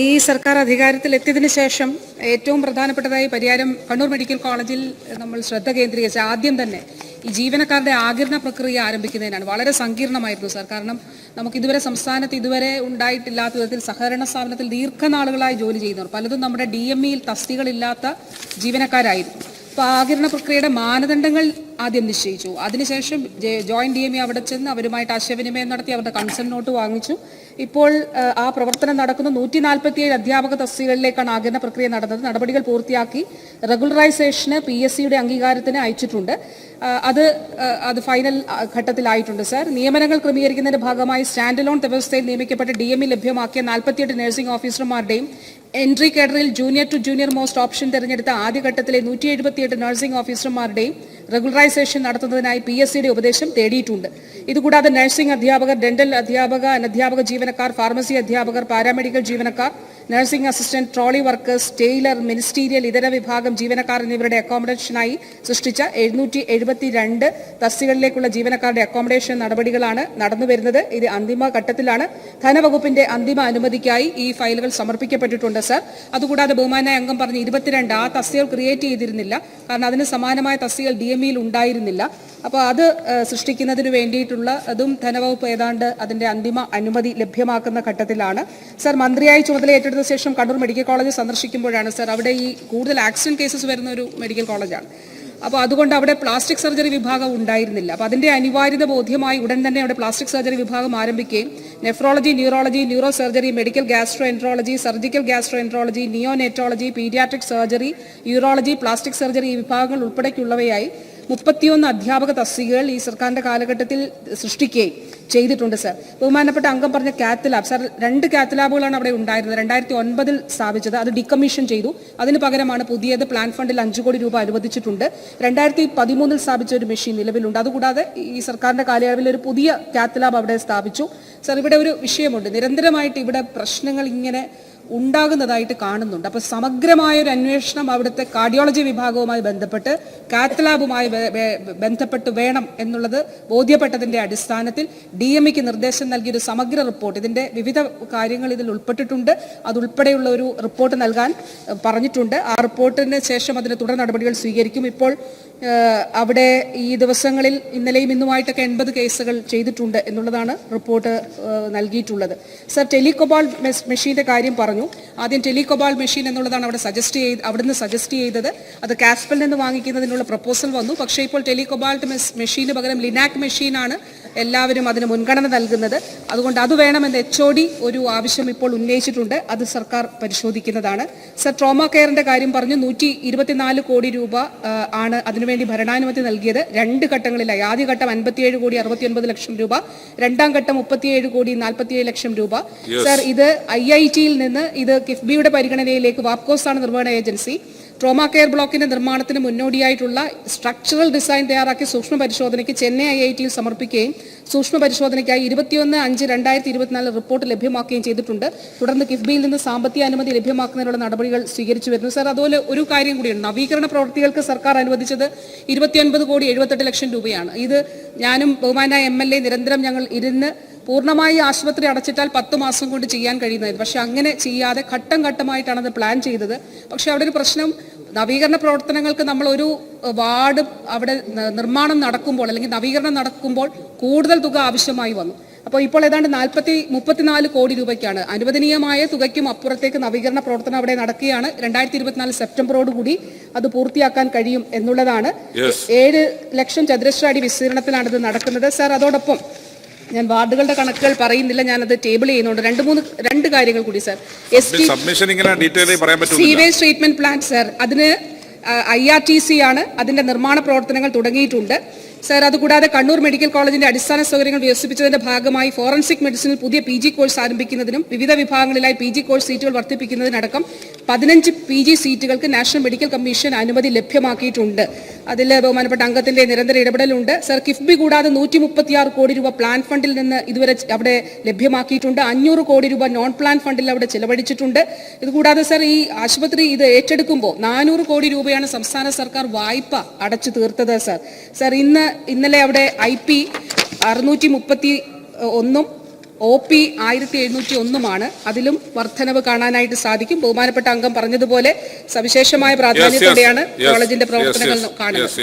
ഈ സർക്കാർ അധികാരത്തിൽ എത്തിയതിനു ശേഷം ഏറ്റവും പ്രധാനപ്പെട്ടതായി പരിയാരം കണ്ണൂർ മെഡിക്കൽ കോളേജിൽ നമ്മൾ ശ്രദ്ധ കേന്ദ്രീകരിച്ച ആദ്യം തന്നെ ഈ ജീവനക്കാരുടെ ആകിരണ പ്രക്രിയ ആരംഭിക്കുന്നതിനാണ്. വളരെ സങ്കീർണമായിരുന്നു സാർ. കാരണം നമുക്ക് ഇതുവരെ സംസ്ഥാനത്ത് ഇതുവരെ ഉണ്ടായിട്ടില്ലാത്ത വിധത്തിൽ സഹകരണ സ്ഥാപനത്തിൽ ദീർഘനാളുകളായി ജോലി ചെയ്യുന്നവർ പലതും നമ്മുടെ ഡി എം ഇയിൽ തസ്തികളില്ലാത്ത ജീവനക്കാരായിരുന്നു. അപ്പോൾ ആകിരണ പ്രക്രിയയുടെ മാനദണ്ഡങ്ങൾ ആദ്യം നിശ്ചയിച്ചു. അതിനുശേഷം ജോയിന്റ് ഡി എം ഇ അവിടെ ചെന്ന് അവരുമായിട്ട് ആശയവിനിമയം നടത്തി അവരുടെ കൺസെന്റ് നോട്ട് വാങ്ങിച്ചു. ഇപ്പോൾ ആ, പ്രവർത്തനം നടക്കുന്ന നൂറ്റി നാൽപ്പത്തിയേഴ് അധ്യാപക തസ്തികളിലേക്കാണ് ആഗ്രഹ പ്രക്രിയ നടന്നത്. നടപടികൾ പൂർത്തിയാക്കി റെഗുലറൈസേഷന് പി എസ് സിയുടെ അംഗീകാരത്തിന് അയച്ചിട്ടുണ്ട്. അത് അത് ഫൈനൽ ഘട്ടത്തിലായിട്ടുണ്ട് സാർ നിയമനങ്ങൾ ക്രമീകരിക്കുന്നതിന്റെ ഭാഗമായി സ്റ്റാൻഡ് ലോൺ വ്യവസ്ഥയിൽ നിയമിക്കപ്പെട്ട ഡി എം ഇ ലഭ്യമാക്കിയ നാൽപ്പത്തിയെട്ട് നഴ്സിംഗ് ഓഫീസർമാരുടെയും entry കേഡറിൽ junior to junior most option തിരഞ്ഞെടുത്ത ആദ്യഘട്ടത്തിലെ നൂറ്റി എഴുപത്തിയെട്ട് നഴ്സിംഗ് ഓഫീസർമാരുടെയും റെഗുലറൈസേഷൻ നടത്തുന്നതിനായി പി എസ് സിയുടെ ഉപദേശം തേടിയിട്ടുണ്ട്. ഇതുകൂടാതെ നഴ്സിംഗ് അധ്യാപകർ ഡെന്റൽ അധ്യാപക അനധ്യാപക ജീവനക്കാർ ഫാർമസി അധ്യാപകർ പാരാമെഡിക്കൽ ജീവനക്കാർ nursing assistant trolley workers tailor ministerial ഇതര വിഭാഗം ജീവനക്കാർ എന്നിവരുടെ അക്കോമഡേഷനായി സൃഷ്ടിച്ച എഴുന്നൂറ്റി എഴുപത്തിരണ്ട് തസ്തികളിലേക്കുള്ള ജീവനക്കാരുടെ അക്കോമഡേഷൻ നടപടികളാണ് നടന്നുവരുന്നത് ഇത് അന്തിമ ഘട്ടത്തിലാണ്. ധനവകുപ്പിന്റെ അന്തിമ അനുമതിക്കായി ഈ ഫയലുകൾ സമർപ്പിക്കപ്പെട്ടിട്ടുണ്ട് സർ. അതുകൂടാതെ ബഹുമാനായ അംഗം പറഞ്ഞ് ഇരുപത്തിരണ്ട് ആ തസ്തികൾ ക്രിയേറ്റ് ചെയ്തിരുന്നില്ല. കാരണം അതിന് സമാനമായ തസ്തികൾ ഡി എം ഉണ്ടായിരുന്നില്ല. അപ്പോൾ അത് സൃഷ്ടിക്കുന്നതിന് വേണ്ടിയിട്ടുള്ള അതും ധനവകുപ്പ് ഏതാണ്ട് അതിന്റെ അന്തിമ അനുമതി ലഭ്യമാക്കുന്ന ഘട്ടത്തിലാണ്. സർ മന്ത്രിയായി ചുമതല ഏറ്റെടുത്ത ശേഷം കണ്ണൂർ മെഡിക്കൽ കോളേജ് സന്ദർശിക്കുമ്പോഴാണ് സർ അവിടെ ഈ കൂടുതൽ ആക്സിഡന്റ് കേസസ് വരുന്ന ഒരു മെഡിക്കൽ കോളേജാണ്. അപ്പോൾ അതുകൊണ്ട് അവിടെ പ്ലാസ്റ്റിക് സർജറി വിഭാഗം ഉണ്ടായിരുന്നില്ല. അപ്പോൾ അതിന്റെ അനിവാര്യത ബോധ്യമായി ഉടൻ തന്നെ അവിടെ പ്ലാസ്റ്റിക് സർജറി വിഭാഗം ആരംഭിക്കുകയും nephrology neurology neurosurgery medical gastroenterology surgical gastroenterology neonatology paediatric surgery urology plastic surgery ഈ വിഭാഗങ്ങൾ ഉൾപ്പെടെയുള്ളവയായി മുപ്പത്തിയൊന്ന് അധ്യാപക തസ്തികകൾ ഈ സർക്കാരിന്റെ കാലഘട്ടത്തിൽ സൃഷ്ടിക്കുകയും ചെയ്തിട്ടുണ്ട് സർ. ബഹുമാനപ്പെട്ട അംഗം പറഞ്ഞ കാത്ത് ലാബ്. സാർ രണ്ട് കാത്ത് ലാബുകളാണ് അവിടെ ഉണ്ടായിരുന്നത്. രണ്ടായിരത്തി ഒൻപതിൽ സ്ഥാപിച്ചത്. അത് ഡിക്കമ്മീഷൻ ചെയ്തു. അതിന് പകരമാണ് പുതിയത് പ്ലാൻ ഫണ്ടിൽ അഞ്ച് കോടി രൂപ അനുവദിച്ചിട്ടുണ്ട്. രണ്ടായിരത്തി പതിമൂന്നിൽ സ്ഥാപിച്ച ഒരു മെഷീൻ നിലവിലുണ്ട്. അതുകൂടാതെ ഈ സർക്കാരിന്റെ കാലയളവിൽ ഒരു പുതിയ കാത്ത് ലാബ് അവിടെ സ്ഥാപിച്ചു. സർ ഇവിടെ ഒരു വിഷയമുണ്ട്. നിരന്തരമായിട്ട് ഇവിടെ പ്രശ്നങ്ങൾ ഇങ്ങനെ ഉണ്ടാകുന്നതായിട്ട് കാണുന്നുണ്ട്. അപ്പോൾ സമഗ്രമായ ഒരു അന്വേഷണം അവിടുത്തെ കാർഡിയോളജി വിഭാഗവുമായി ബന്ധപ്പെട്ട് കാത്ത് ലാബുമായി ബന്ധപ്പെട്ട് വേണം എന്നുള്ളത് ബോധ്യപ്പെട്ടതിന്റെ അടിസ്ഥാനത്തിൽ ഡി എം ഇക്ക് നിർദ്ദേശം നൽകിയ ഒരു സമഗ്ര റിപ്പോർട്ട്. ഇതിന്റെ വിവിധ കാര്യങ്ങൾ ഇതിൽ ഉൾപ്പെട്ടിട്ടുണ്ട്. അതുൾപ്പെടെയുള്ള ഒരു റിപ്പോർട്ട് നൽകാൻ പറഞ്ഞിട്ടുണ്ട്. ആ റിപ്പോർട്ടിന് ശേഷം അതിന് തുടർ നടപടികൾ സ്വീകരിക്കും. ഇപ്പോൾ അവിടെ ഈ ദിവസങ്ങളിൽ ഇന്നലെയും ഇന്നുമായിട്ടൊക്കെ എൺപത് കേസുകൾ ചെയ്തിട്ടുണ്ട് എന്നുള്ളതാണ് റിപ്പോർട്ട് നൽകിയിട്ടുള്ളത്. സർ ടെലികോബാൾ മെഷീന്റെ കാര്യം പറഞ്ഞു. ആദ്യം ടെലികോബാൾ മെഷീൻ എന്നുള്ളതാണ് അവിടെ സജസ്റ്റ് ചെയ്ത് അവിടുന്ന് സജസ്റ്റ് ചെയ്തത്. അത് കാസ്പൽ നിന്ന് വാങ്ങിക്കുന്നതിനുള്ള പ്രപ്പോസൽ വന്നു. പക്ഷേ ഇപ്പോൾ ടെലികോബാൾട്ട് മെഷീന് പകരം ലിനാക് മെഷീനാണ് എല്ലാവരും അതിന് മുൻഗണന നൽകുന്നത്. അതുകൊണ്ട് അത് വേണമെന്ന് എച്ച് ഒ ഡി ഒരു ആവശ്യം ഇപ്പോൾ ഉന്നയിച്ചിട്ടുണ്ട്. അത് സർക്കാർ പരിശോധിക്കുന്നതാണ്. സർ ട്രോമ കെയറിന്റെ കാര്യം പറഞ്ഞു. നൂറ്റി ഇരുപത്തിനാല് കോടി രൂപ ആണ് അതിനുവേണ്ടി ഭരണാനുമതി നൽകിയത്. രണ്ട് ഘട്ടങ്ങളിലായി. ആദ്യ ഘട്ടം അൻപത്തിയേഴ് കോടി അറുപത്തിയൊൻപത് ലക്ഷം രൂപ. രണ്ടാം ഘട്ടം മുപ്പത്തിയേഴ് കോടി നാൽപ്പത്തിയേഴ് ലക്ഷം രൂപ. സർ ഇത് ഐ ഐ ടിയിൽ നിന്ന് ഇത് കിഫ്ബിയുടെ പരിഗണനയിലേക്ക് വാപ്കോസ് ആണ് നിർവഹണ ഏജൻസി. ട്രോമ കെയർ ബ്ലോക്കിന്റെ നിർമ്മാണത്തിന് മുന്നോടിയായിട്ടുള്ള സ്ട്രക്ചറൽ ഡിസൈൻ തയ്യാറാക്കി സൂക്ഷ്മ പരിശോധനയ്ക്ക് ചെന്നൈ ഐ ഐ ടിയിൽ സമർപ്പിക്കുകയും സൂക്ഷ്മ പരിശോധനയ്ക്കായി ഇരുപത്തിയൊന്ന് അഞ്ച് രണ്ടായിരത്തി ഇരുപത്തിനാല് റിപ്പോർട്ട് ലഭ്യമാക്കുകയും ചെയ്തിട്ടുണ്ട്. തുടർന്ന് കിഫ്ബിയിൽ നിന്ന് സാമ്പത്തിക അനുമതി ലഭ്യമാക്കുന്നതിനുള്ള നടപടികൾ സ്വീകരിച്ചു വരുന്നു. സർ അതുപോലെ ഒരു കാര്യം കൂടിയുണ്ട്. നവീകരണ പ്രവൃത്തികൾക്ക് സർക്കാർ അനുവദിച്ചത് ഇരുപത്തിയൊൻപത് കോടി എഴുപത്തെട്ട് ലക്ഷം രൂപയാണ്. ഇത് ഞാനും ബഹുമാനായ എം എൽ എ നിരന്തരം ഞങ്ങൾ ഇരുന്ന് പൂർണമായി ആശുപത്രി അടച്ചിട്ടാൽ പത്ത് മാസം കൊണ്ട് ചെയ്യാൻ കഴിയുന്നത് പക്ഷെ അങ്ങനെ ചെയ്യാതെ ഘട്ടം ഘട്ടമായിട്ടാണ് അത് പ്ലാൻ ചെയ്തത്. പക്ഷെ അവിടെ ഒരു പ്രശ്നം നവീകരണ പ്രവർത്തനങ്ങൾക്ക് നമ്മൾ ഒരു വാർഡ് അവിടെ നിർമ്മാണം നടക്കുമ്പോൾ അല്ലെങ്കിൽ നവീകരണം നടക്കുമ്പോൾ കൂടുതൽ തുക ആവശ്യമായി വന്നു. അപ്പോൾ ഇപ്പോൾ ഏതാണ്ട് നാൽപ്പത്തി മുപ്പത്തിനാല് കോടി രൂപയ്ക്കാണ്. അനുവദനീയമായ തുകയ്ക്കും അപ്പുറത്തേക്ക് നവീകരണ പ്രവർത്തനം അവിടെ നടക്കുകയാണ്. രണ്ടായിരത്തി ഇരുപത്തിനാല് സെപ്റ്റംബറോടുകൂടി അത് പൂർത്തിയാക്കാൻ കഴിയും എന്നുള്ളതാണ്. ഏഴ് ലക്ഷം ചതുരശ്ര അടി വിസ്തീർണത്തിലാണ് ഇത് നടക്കുന്നത്. സാർ അതോടൊപ്പം ഞാൻ വാർഡുകളുടെ കണക്കുകൾ പറയുന്നില്ല ഞാനത് ടേബിൾ ചെയ്യുന്നുണ്ട്. രണ്ട് മൂന്ന് രണ്ട് കാര്യങ്ങൾ കൂടി sir. S sewage treatment plant sir. അതിന് ഐ ആർ ടി സി ആണ് അതിന്റെ നിർമ്മാണ പ്രവർത്തനങ്ങൾ തുടങ്ങിയിട്ടുണ്ട്. സർ അതുകൂടാതെ കണ്ണൂർ മെഡിക്കൽ കോളേജിന്റെ അടിസ്ഥാന സൗകര്യങ്ങൾ വികസിപ്പിച്ചതിന്റെ ഭാഗമായി ഫോറൻസിക് മെഡിസിനിൽ പുതിയ പി ജി കോഴ്സ് ആരംഭിക്കുന്നതിനും വിവിധ വിഭാഗങ്ങളിലായി പി ജി കോഴ്സ് സീറ്റുകൾ വർദ്ധിപ്പിക്കുന്നതിനടക്കം പതിനഞ്ച് പി ജി സീറ്റുകൾക്ക് നാഷണൽ മെഡിക്കൽ കമ്മീഷൻ അനുമതി ലഭ്യമാക്കിയിട്ടുണ്ട്. അതിൽ ബഹുമാനപ്പെട്ട അംഗത്തിന്റെ നിരന്തര ഇടപെടലുണ്ട്. സർ കിഫ്ബി കൂടാതെ നൂറ്റി മുപ്പത്തിയാറ് കോടി രൂപ പ്ലാൻ ഫണ്ടിൽ നിന്ന് ഇതുവരെ അവിടെ ലഭ്യമാക്കിയിട്ടുണ്ട്. അഞ്ഞൂറ് കോടി രൂപ നോൺ പ്ലാൻ ഫണ്ടിൽ അവിടെ ചെലവഴിച്ചിട്ടുണ്ട്. ഇതുകൂടാതെ സർ ഈ ആശുപത്രി ഇത് ഏറ്റെടുക്കുമ്പോൾ നാനൂറ് കോടി രൂപയാണ് സംസ്ഥാന സർക്കാർ വായ്പ അടച്ചു തീർത്തത് സർ. സർ ഇന്ന് ഇന്നലെ അവിടെ ഐ പി അറുന്നൂറ്റി മുപ്പത്തി ഒന്നും ഒ പി ആയിരത്തി എഴുന്നൂറ്റി ഒന്നുമാണ് അതിലും വർധനവ് കാണാനായിട്ട് സാധിക്കും. ബഹുമാനപ്പെട്ട അംഗം പറഞ്ഞതുപോലെ സവിശേഷമായ പ്രാധാന്യത്തോടെയാണ് കോളേജിന്റെ പ്രവർത്തനങ്ങൾ കാണുന്നത്.